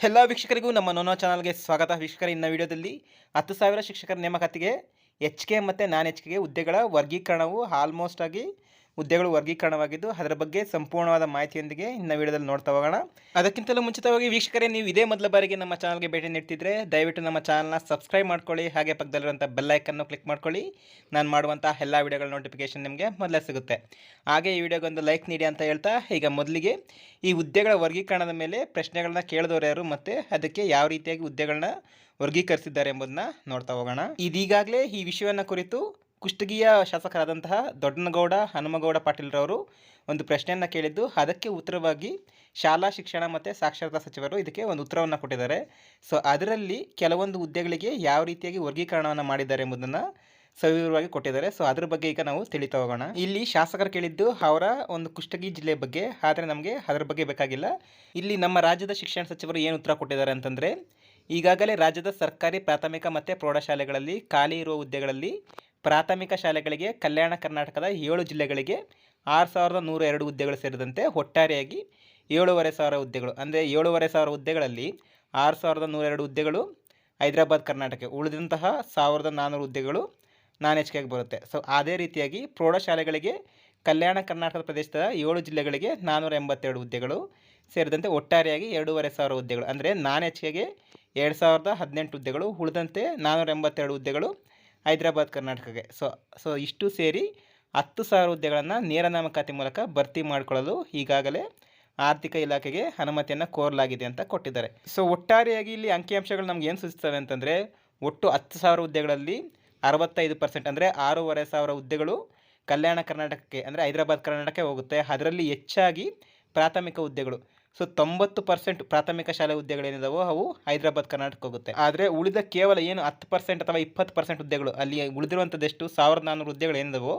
ಎಲ್ಲ ವೀಕ್ಷಕರಿಗೂ, ನಮ್ಮ ನೋನೋ ಚಾನಲ್ಗೆ ಸ್ವಾಗತ. ವೀಕ್ಷಕರ, ಇನ್ನ ವಿಡಿಯೋದಲ್ಲಿ ಹತ್ತು ಸಾವಿರ ಶಿಕ್ಷಕರ ನೇಮಕಾತಿಗೆ ಎಚ್ ಕೆ ಮತ್ತು ನಾನ್ ಎಚ್ ಕೆಗೆ ಹುದ್ದೆಗಳ ವರ್ಗೀಕರಣವು ಆಲ್ಮೋಸ್ಟ್ ಆಗಿ ಹುದ್ದೆಗಳು ವರ್ಗೀಕರಣವಾಗಿದ್ದು, ಅದರ ಬಗ್ಗೆ ಸಂಪೂರ್ಣವಾದ ಮಾಹಿತಿಯೊಂದಿಗೆ ಇನ್ನ ವಿಡಿಯೋದಲ್ಲಿ ನೋಡ್ತಾ ಹೋಗೋಣ. ಅದಕ್ಕಿಂತಲೂ ಮುಂಚಿತವಾಗಿ ವೀಕ್ಷಕರೇ, ನೀವು ಇದೇ ಮೊದಲ ಬಾರಿಗೆ ನಮ್ಮ ಚಾನಲ್ಗೆ ಭೇಟಿ ನೀಡ್ತಿದ್ರೆ, ದಯವಿಟ್ಟು ನಮ್ಮ ಚಾನಲ್ನ ಸಬ್ಸ್ಕ್ರೈಬ್ ಮಾಡ್ಕೊಳ್ಳಿ, ಹಾಗೆ ಪಕ್ಕದಲ್ಲಿರುವಂಥ ಬೆಲ್ಲೈಕನ್ನು ಕ್ಲಿಕ್ ಮಾಡ್ಕೊಳ್ಳಿ. ನಾನು ಮಾಡುವಂಥ ಎಲ್ಲ ವಿಡಿಯೋಗಳ ನೋಟಿಫಿಕೇಶನ್ ನಿಮಗೆ ಮೊದಲೇ ಸಿಗುತ್ತೆ. ಹಾಗೆ ಈ ವಿಡಿಯೋಗೊಂದು ಲೈಕ್ ನೀಡಿ ಅಂತ ಹೇಳ್ತಾ, ಈಗ ಮೊದಲಿಗೆ ಈ ಹುದ್ದೆಗಳ ವರ್ಗೀಕರಣದ ಮೇಲೆ ಪ್ರಶ್ನೆಗಳನ್ನ ಕೇಳಿದವರು ಯಾರು ಮತ್ತು ಅದಕ್ಕೆ ಯಾವ ರೀತಿಯಾಗಿ ಹುದ್ದೆಗಳನ್ನ ವರ್ಗೀಕರಿಸಿದ್ದಾರೆ ಎಂಬುದನ್ನ ನೋಡ್ತಾ ಹೋಗೋಣ. ಇದೀಗಾಗಲೇ ಈ ವಿಷಯವನ್ನು ಕುರಿತು ಕುಷ್ಟಗಿಯ ಶಾಸಕರಾದಂತಹ ದೊಡ್ಡನಗೌಡ, ಹನುಮಗೌಡ ಪಾಟೀಲ್ರವರು ಒಂದು ಪ್ರಶ್ನೆಯನ್ನು ಕೇಳಿದ್ದು, ಅದಕ್ಕೆ ಉತ್ತರವಾಗಿ ಶಾಲಾ ಶಿಕ್ಷಣ ಮತ್ತು ಸಾಕ್ಷರತಾ ಸಚಿವರು ಇದಕ್ಕೆ ಒಂದು ಉತ್ತರವನ್ನು ಕೊಟ್ಟಿದ್ದಾರೆ. ಸೊ ಅದರಲ್ಲಿ ಕೆಲವೊಂದು ಹುದ್ದೆಗಳಿಗೆ ಯಾವ ರೀತಿಯಾಗಿ ವರ್ಗೀಕರಣವನ್ನು ಮಾಡಿದ್ದಾರೆ ಎಂಬುದನ್ನು ಸವಿವರವಾಗಿ ಕೊಟ್ಟಿದ್ದಾರೆ. ಸೊ ಅದ್ರ ಬಗ್ಗೆ ಈಗ ನಾವು ತಿಳಿತಾ ಹೋಗೋಣ. ಇಲ್ಲಿ ಶಾಸಕರು ಕೇಳಿದ್ದು, ಅವರ ಒಂದು ಕುಷ್ಟಗಿ ಜಿಲ್ಲೆ ಬಗ್ಗೆ, ಆದರೆ ನಮಗೆ ಅದರ ಬಗ್ಗೆ ಬೇಕಾಗಿಲ್ಲ. ಇಲ್ಲಿ ನಮ್ಮ ರಾಜ್ಯದ ಶಿಕ್ಷಣ ಸಚಿವರು ಏನು ಉತ್ತರ ಕೊಟ್ಟಿದ್ದಾರೆ ಅಂತಂದರೆ, ಈಗಾಗಲೇ ರಾಜ್ಯದ ಸರ್ಕಾರಿ ಪ್ರಾಥಮಿಕ ಮತ್ತು ಪ್ರೌಢಶಾಲೆಗಳಲ್ಲಿ ಖಾಲಿ ಇರುವ ಹುದ್ದೆಗಳಲ್ಲಿ ಪ್ರಾಥಮಿಕ ಶಾಲೆಗಳಿಗೆ ಕಲ್ಯಾಣ ಕರ್ನಾಟಕದ ಏಳು ಜಿಲ್ಲೆಗಳಿಗೆ ಆರು ಸಾವಿರದ ನೂರ ಎರಡು ಹುದ್ದೆಗಳು ಸೇರಿದಂತೆ ಒಟ್ಟಾರೆಯಾಗಿ ಏಳೂವರೆ ಸಾವಿರ ಹುದ್ದೆಗಳು. ಅಂದರೆ ಏಳೂವರೆ ಸಾವಿರ ಹುದ್ದೆಗಳಲ್ಲಿ ಆರು ಸಾವಿರದ ನೂರೆರಡು ಹುದ್ದೆಗಳು ಹೈದರಾಬಾದ್, ಕರ್ನಾಟಕ. ಉಳಿದಂತಹ ಸಾವಿರದ ನಾನ್ನೂರು ಹುದ್ದೆಗಳು ನಾನ್ ಹೆಚ್ಕೆಗೆ ಬರುತ್ತೆ. ಸೊ ಅದೇ ರೀತಿಯಾಗಿ ಪ್ರೌಢಶಾಲೆಗಳಿಗೆ ಕಲ್ಯಾಣ ಕರ್ನಾಟಕ ಪ್ರದೇಶದ ಏಳು ಜಿಲ್ಲೆಗಳಿಗೆ ನಾನ್ನೂರ ಎಂಬತ್ತೆರಡು ಹುದ್ದೆಗಳು ಸೇರಿದಂತೆ ಒಟ್ಟಾರೆಯಾಗಿ ಎರಡೂವರೆ ಸಾವಿರ ಹುದ್ದೆಗಳು. ಅಂದರೆ ನಾನ್ ಹೆಚ್ಕೆಗೆ ಎರಡು ಸಾವಿರದ ಹದಿನೆಂಟು ಹುದ್ದೆಗಳು, ಉಳಿದಂತೆ ನಾನ್ನೂರ ಎಂಬತ್ತೆರಡು ಹುದ್ದೆಗಳು ಹೈದರಾಬಾದ್ ಕರ್ನಾಟಕಕ್ಕೆ. ಸೊ ಸೊ ಇಷ್ಟು ಸೇರಿ ಹತ್ತು ಸಾವಿರ ಹುದ್ದೆಗಳನ್ನು ನೇರ ನೇಮಕಾತಿ ಮೂಲಕ ಭರ್ತಿ ಮಾಡಿಕೊಳ್ಳಲು ಈಗಾಗಲೇ ಆರ್ಥಿಕ ಇಲಾಖೆಗೆ ಅನುಮತಿಯನ್ನು ಕೋರಲಾಗಿದೆ ಅಂತ ಕೊಟ್ಟಿದ್ದಾರೆ. ಸೊ ಒಟ್ಟಾರೆಯಾಗಿ ಇಲ್ಲಿ ಅಂಕಿಅಂಶಗಳು ನಮ್ಗೆ ಏನು ಸೂಚಿಸ್ತವೆ ಅಂತಂದರೆ, ಒಟ್ಟು ಹತ್ತು ಸಾವಿರ ಹುದ್ದೆಗಳಲ್ಲಿ ಅರವತ್ತೈದು ಪರ್ಸೆಂಟ್ ಅಂದರೆ ಆರೂವರೆ ಸಾವಿರ ಹುದ್ದೆಗಳು ಕಲ್ಯಾಣ ಕರ್ನಾಟಕಕ್ಕೆ ಅಂದರೆ ಹೈದರಾಬಾದ್ ಕರ್ನಾಟಕಕ್ಕೆ ಹೋಗುತ್ತೆ. ಅದರಲ್ಲಿ ಹೆಚ್ಚಾಗಿ ಪ್ರಾಥಮಿಕ ಹುದ್ದೆಗಳು. ಸೊ ತೊಂಬತ್ತು ಪರ್ಸೆಂಟ್ ಪ್ರಾಥಮಿಕ ಶಾಲೆ ಹುದ್ದೆಗಳೇನಿದಾವೋ ಅವು ಹೈದರಾಬಾದ್ ಕರ್ನಾಟಕ ಹೋಗುತ್ತೆ. ಆದರೆ ಉಳಿದ ಕೇವಲ ಏನು ಹತ್ತು ಪರ್ಸೆಂಟ್ ಅಥವಾ ಇಪ್ಪತ್ತು ಪರ್ಸೆಂಟ್ ಹುದ್ದೆಗಳು, ಅಲ್ಲಿ ಉಳಿದಿರುವಂಥದ್ದೆಷ್ಟು? ಸಾವಿರದ ನಾನ್ನೂರು ಹುದ್ದೆಗಳು ಏನಿದಾವೋ,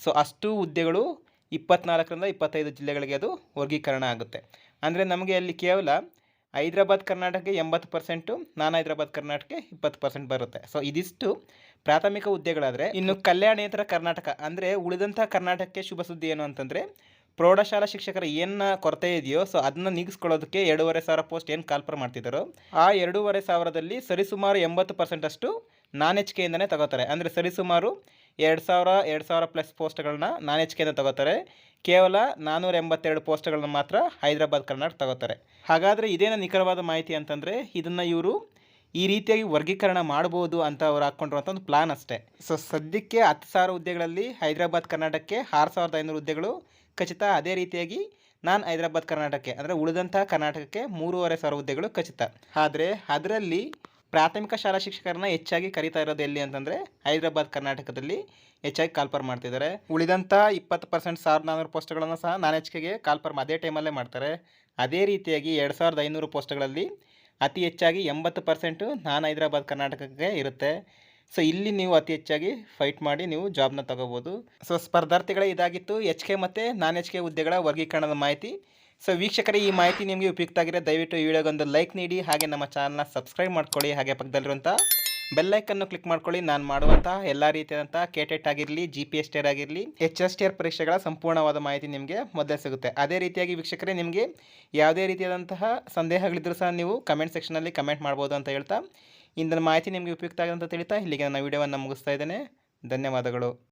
ಸೊ ಅಷ್ಟು ಹುದ್ದೆಗಳು ಇಪ್ಪತ್ನಾಲ್ಕರಿಂದ ಇಪ್ಪತ್ತೈದು ಜಿಲ್ಲೆಗಳಿಗೆ ಅದು ವರ್ಗೀಕರಣ ಆಗುತ್ತೆ. ಅಂದರೆ ನಮಗೆ ಅಲ್ಲಿ ಕೇವಲ ಹೈದರಾಬಾದ್ ಕರ್ನಾಟಕಕ್ಕೆ ಎಂಬತ್ತು ಪರ್ಸೆಂಟು, ನಾನ್ ಹೈದರಾಬಾದ್ ಕರ್ನಾಟಕಕ್ಕೆ ಇಪ್ಪತ್ತು ಪರ್ಸೆಂಟ್ ಬರುತ್ತೆ. ಸೊ ಇದಿಷ್ಟು ಪ್ರಾಥಮಿಕ ಹುದ್ದೆಗಳಾದರೆ, ಇನ್ನು ಕಲ್ಯಾಣೇತರ ಕರ್ನಾಟಕ, ಅಂದರೆ ಉಳಿದಂಥ ಕರ್ನಾಟಕಕ್ಕೆ ಶುಭ ಸುದ್ದಿ ಏನು ಅಂತಂದರೆ ಪ್ರೌಢಶಾಲಾ ಶಿಕ್ಷಕರ ಏನು ಕೊರತೆ ಇದೆಯೋ ಸೊ ಅದನ್ನ ನೀಗಿಸ್ಕೊಳ್ಳೋದಕ್ಕೆ ಎರಡೂವರೆ ಸಾವಿರ ಪೋಸ್ಟ್ ಏನು ಕಾಲ್ಪರ್ ಮಾಡ್ತಿದ್ದಾರೋ ಆ ಎರಡೂವರೆ ಸಾವಿರದಲ್ಲಿ ಸರಿಸುಮಾರು ಎಂಬತ್ತು ಪರ್ಸೆಂಟಷ್ಟು ನಾನ್ ಎಚ್ ತಗೋತಾರೆ. ಅಂದರೆ ಸರಿಸುಮಾರು ಎರಡು ಸಾವಿರ ಎರಡು ಸಾವಿರ ಪ್ಲಸ್ ಪೋಸ್ಟ್ಗಳನ್ನ ನಾನ್ ಎಚ್ ತಗೋತಾರೆ. ಕೇವಲ ನಾನ್ನೂರ ಎಂಬತ್ತೆರಡು ಪೋಸ್ಟ್ಗಳನ್ನ ಮಾತ್ರ ಹೈದರಾಬಾದ್, ಕರ್ನಾಟಕ ತಗೋತಾರೆ. ಹಾಗಾದರೆ ಇದೇನ ನಿಖರವಾದ ಮಾಹಿತಿ ಅಂತಂದರೆ, ಇದನ್ನು ಇವರು ಈ ರೀತಿಯಾಗಿ ವರ್ಗೀಕರಣ ಮಾಡ್ಬೋದು ಅಂತ ಅವ್ರು ಹಾಕ್ಕೊಂಡಿರುವಂಥ ಒಂದು ಪ್ಲಾನ್ ಅಷ್ಟೇ. ಸೊ ಸದ್ಯಕ್ಕೆ ಹತ್ತು ಸಾವಿರ ಹುದ್ದೆಗಳಲ್ಲಿ ಹೈದರಾಬಾದ್, ಕರ್ನಾಟಕಕ್ಕೆ ಆರು ಸಾವಿರದ ಐನೂರು ಹುದ್ದೆಗಳು. ಖಚಿತ ಅದೇ ರೀತಿಯಾಗಿ ನಾನು ಹೈದರಾಬಾದ್, ಕರ್ನಾಟಕಕ್ಕೆ, ಅಂದರೆ ಉಳಿದಂಥ ಕರ್ನಾಟಕಕ್ಕೆ ಮೂರುವರೆ ಸಾವಿರ ಹುದ್ದೆಗಳು ಖಚಿತ. ಆದರೆ ಅದರಲ್ಲಿ ಪ್ರಾಥಮಿಕ ಶಾಲಾ ಶಿಕ್ಷಕರನ್ನ ಹೆಚ್ಚಾಗಿ ಕರೀತಾ ಇರೋದು ಎಲ್ಲಿ ಅಂತಂದರೆ ಹೈದರಾಬಾದ್, ಕರ್ನಾಟಕದಲ್ಲಿ ಹೆಚ್ಚಾಗಿ ಕಾಲ್ಪರ್ ಮಾಡ್ತಿದ್ದಾರೆ. ಉಳಿದಂಥ ಇಪ್ಪತ್ತು ಪರ್ಸೆಂಟ್ ಸಾವಿರದ ನಾನ್ನೂರು ಪೋಸ್ಟ್ಗಳನ್ನು ಸಹ ನಾನ್ ಹೆಚ್ಕೆಗೆ ಕಾಲ್ಪರ್ ಅದೇ ಟೈಮಲ್ಲೇ ಮಾಡ್ತಾರೆ. ಅದೇ ರೀತಿಯಾಗಿ ಎರಡು ಸಾವಿರದ ಐನೂರು ಪೋಸ್ಟ್ಗಳಲ್ಲಿ ಅತಿ ಹೆಚ್ಚಾಗಿ ಎಂಬತ್ತು ಪರ್ಸೆಂಟು ನಾನ್ ಹೈದರಾಬಾದ್ ಕರ್ನಾಟಕಕ್ಕೆ ಇರುತ್ತೆ. ಸೊ ಇಲ್ಲಿ ನೀವು ಅತಿ ಹೆಚ್ಚಾಗಿ ಫೈಟ್ ಮಾಡಿ ನೀವು ಜಾಬ್ನ ತಗೋಬೋದು. ಸೊ ಸ್ಪರ್ಧಾರ್ಥಿಗಳೇ ಇದಾಗಿತ್ತು. ಎಚ್ ಕೆ ಮತ್ತು ನಾನ್ ಎಚ್ ಕೆ ಹುದ್ದೆಗಳ ವರ್ಗೀಕರಣದ ಮಾಹಿತಿ. ಸೊ ವೀಕ್ಷಕರೇ, ಈ ಮಾಹಿತಿ ನಿಮಗೆ ಉಪಯುಕ್ತ ಆಗಿದೆ ದಯವಿಟ್ಟು ಈ ವಿಡಿಯೋಗೊಂದು ಲೈಕ್ ನೀಡಿ, ಹಾಗೆ ನಮ್ಮ ಚಾನಲ್ನ ಸಬ್ಸ್ಕ್ರೈಬ್ ಮಾಡ್ಕೊಳ್ಳಿ, ಹಾಗೆ ಪಕ್ಕದಲ್ಲಿರುವಂಥ ಬೆಲ್ಲೈಕನ್ನು ಕ್ಲಿಕ್ ಮಾಡ್ಕೊಳ್ಳಿ. ನಾನು ಮಾಡುವಂತಹ ಎಲ್ಲ ರೀತಿಯಾದಂಥ ಕೆಟೆಟ್ ಆಗಿರಲಿ G P S T R ಆಗಿರಲಿ ಎಚ್ ಎಸ್ ಟಿಯರ್ ಪರೀಕ್ಷೆಗಳ ಸಂಪೂರ್ಣವಾದ ಮಾಹಿತಿ ನಿಮಗೆ ಮೊದಲೇ ಸಿಗುತ್ತೆ. ಅದೇ ರೀತಿಯಾಗಿ ವೀಕ್ಷಕರೇ, ನಿಮಗೆ ಯಾವುದೇ ರೀತಿಯಾದಂತಹ ಸಂದೇಹಗಳಿದ್ರೂ ಸಹ ನೀವು ಕಮೆಂಟ್ ಸೆಕ್ಷನಲ್ಲಿ ಕಮೆಂಟ್ ಮಾಡ್ಬೋದು ಅಂತ ಹೇಳ್ತಾ ಇಂದಿನ ಮಾಹಿತಿ ನಿಮಗೆ ಉಪಯುಕ್ತ ಆಗಿದೆ ಅಂತ ತಿಳಿತಾ ಇಲ್ಲಿಗೆ ನನ್ನ ವಿಡಿಯೋವನ್ನು ಮುಗಿಸ್ತಾ ಇದ್ದೇನೆ. ಧನ್ಯವಾದಗಳು.